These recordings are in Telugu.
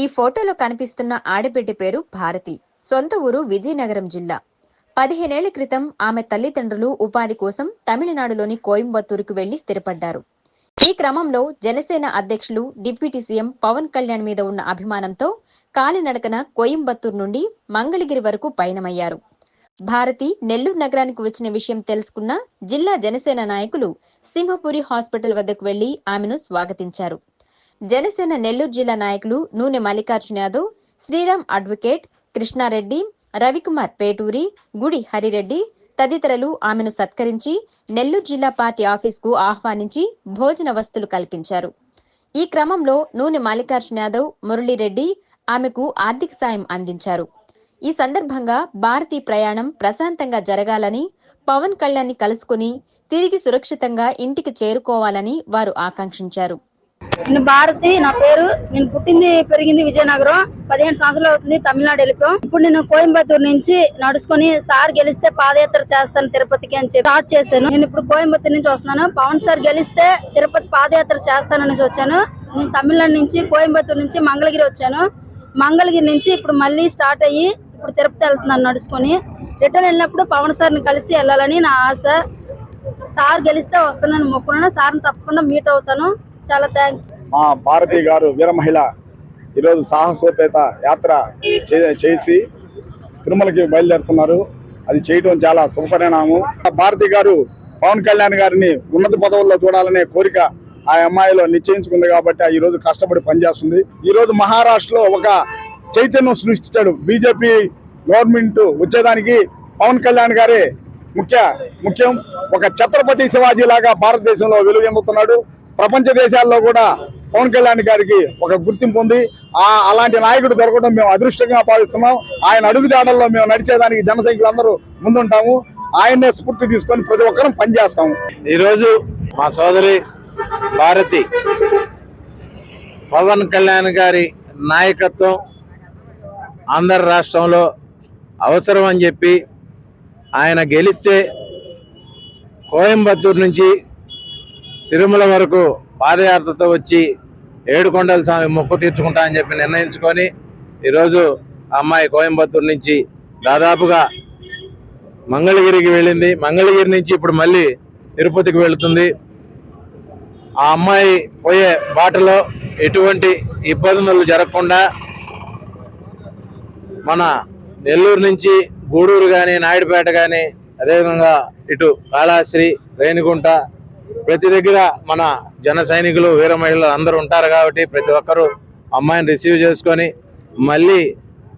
ఈ ఫోటోలో కనిపిస్తున్న ఆడబిడ్డ పేరు భారతి. సొంత ఊరు విజయనగరం జిల్లా. పదిహేనేళ్ళ క్రితం ఆమె తల్లిదండ్రులు ఉపాధి కోసం తమిళనాడులోని కోయంబత్తూరుకు వెళ్ళి స్థిరపడ్డారు. ఈ క్రమంలో జనసేన అధ్యక్షులు డిప్యూటీ సీఎం పవన్ కళ్యాణ్ మీద ఉన్న అభిమానంతో కాలినడకన కోయంబత్తూరు నుండి మంగళగిరి వరకు పయనమయ్యారు. భారతి నెల్లూరు నగరానికి వచ్చిన విషయం తెలుసుకున్న జిల్లా జనసేన నాయకులు సింహపురి హాస్పిటల్ వద్దకు వెళ్ళి ఆమెను స్వాగతించారు. జనసేన నెల్లూరు జిల్లా నాయకులు నూనె మల్లికార్జున యాదవ్ శ్రీరామ్ అడ్వకేట్ కృష్ణారెడ్డి రవికుమార్ పేటూరి గుడి హరిరెడ్డి తదితరులు ఆమెను సత్కరించి నెల్లూరు జిల్లా పార్టీ ఆఫీస్కు ఆహ్వానించి భోజన వస్తువులు కల్పించారు. ఈ క్రమంలో నూనె మల్లికార్జున యాదవ్ మురళీరెడ్డి ఆమెకు ఆర్థిక సాయం అందించారు. ఈ సందర్భంగా భారతీ ప్రయాణం ప్రశాంతంగా జరగాలని పవన్ కళ్యాణ్ కలుసుకుని తిరిగి సురక్షితంగా ఇంటికి చేరుకోవాలని వారు ఆకాంక్షించారు. నేను భారతి నా పేరు. నేను పుట్టింది పెరిగింది విజయనగరం. పదిహేను సంవత్సరాలు అవుతుంది తమిళనాడు వెళ్ళిపోయాం ఇప్పుడు నేను కోయంబత్తూరు నుంచి నడుచుకొని సార్ గెలిస్తే పాదయాత్ర చేస్తాను తిరుపతికి అని చెప్పి స్టార్ట్ చేశాను. నేను ఇప్పుడు కోయంబత్తూరు నుంచి వస్తున్నాను. పవన్ సార్ గెలిస్తే తిరుపతి పాదయాత్ర చేస్తానని వచ్చాను. నేను తమిళనాడు నుంచి కోయంబత్తూరు నుంచి మంగళగిరి వచ్చాను. మంగళగిరి నుంచి ఇప్పుడు మళ్ళీ స్టార్ట్ అయ్యి ఇప్పుడు తిరుపతి వెళ్తున్నాను నడుచుకొని. రిటర్న్ వెళ్ళినప్పుడు పవన్ సార్ని కలిసి వెళ్ళాలని నా ఆశ. సార్ గెలిస్తే వస్తానని మొక్కున్నాను సార్ని తప్పకుండా మీట్ అవుతాను. చాలా థ్యాంక్స్ మా భారతి గారు వీర మహిళ ఈరోజు సాహసోపేత యాత్ర చే- చేసి తిరుమలకి బయలుదేరుతున్నారు. అది చేయడం చాలా శుభపరిణామం. భారతి గారు పవన్ కళ్యాణ్ గారిని ఉన్నత పదవుల్లో చూడాలనే కోరిక ఆ అమ్మాయిలో నిశ్చయించుకుంది కాబట్టి ఈ రోజు కష్టపడి పనిచేస్తుంది. ఈ రోజు మహారాష్ట్రలో ఒక చైతన్యం సృష్టించాడు బీజేపీ గవర్నమెంట్ వచ్చేదానికి పవన్ కళ్యాణ్ గారే ముఖ్య ముఖ్యం. ఒక ఛత్రపతి శివాజీ లాగా భారతదేశంలో వెలుగెందుతున్నాడు. ప్రపంచ దేశాల్లో కూడా పవన్ కళ్యాణ్ గారికి ఒక గుర్తింపు ఉంది. ఆ అలాంటి నాయకుడు దొరకడం మేము అదృష్టంగా భావిస్తున్నాం. ఆయన అడుగుజాడల్లో మేము నడిచేదానికి జన సైనికులందరూ ముందుంటాము. ఆయన్నే స్ఫూర్తి తీసుకొని ప్రతి ఒక్కరం పనిచేస్తాము. ఈరోజు మా సోదరి భారతి పవన్ కళ్యాణ్ గారి నాయకత్వం ఆంధ్ర రాష్ట్రంలో అవసరం అని చెప్పి ఆయన గెలిస్తే కోయంబత్తూరు నుంచి తిరుమల వరకు పాదయాత్రతో వచ్చి ఏడుకొండల స్వామి మొక్కు తీర్చుకుంటా అని చెప్పి నిర్ణయించుకొని ఈరోజు ఆ అమ్మాయి కోయంబత్తూరు నుంచి దాదాపుగా మంగళగిరికి వెళ్ళింది. మంగళగిరి నుంచి ఇప్పుడు మళ్ళీ తిరుపతికి వెళుతుంది. ఆ అమ్మాయి పోయే బాటలో ఎటువంటి ఇబ్బందులు జరగకుండా మన నెల్లూరు నుంచి గూడూరు కానీ నాయుడుపేట కానీ అదేవిధంగా ఇటు కాళాశ్రీ రేణిగుంట ప్రతి దగ్గర మన జన సైనికులు వీర మహిళలు అందరూ ఉంటారు కాబట్టి ప్రతి ఒక్కరూ అమ్మాయిని రిసీవ్ చేసుకొని మళ్ళీ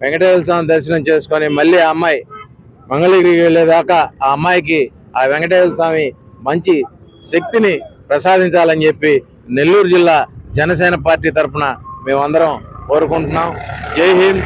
వెంకటేశ్వర స్వామి దర్శనం చేసుకొని మళ్ళీ ఆ అమ్మాయి మంగళగిరికి వెళ్ళేదాకా ఆ అమ్మాయికి ఆ వెంకటేశ్వర స్వామి మంచి శక్తిని ప్రసాదించాలని చెప్పి నెల్లూరు జిల్లా జనసేన పార్టీ తరఫున మేమందరం కోరుకుంటున్నాం. జై హింద్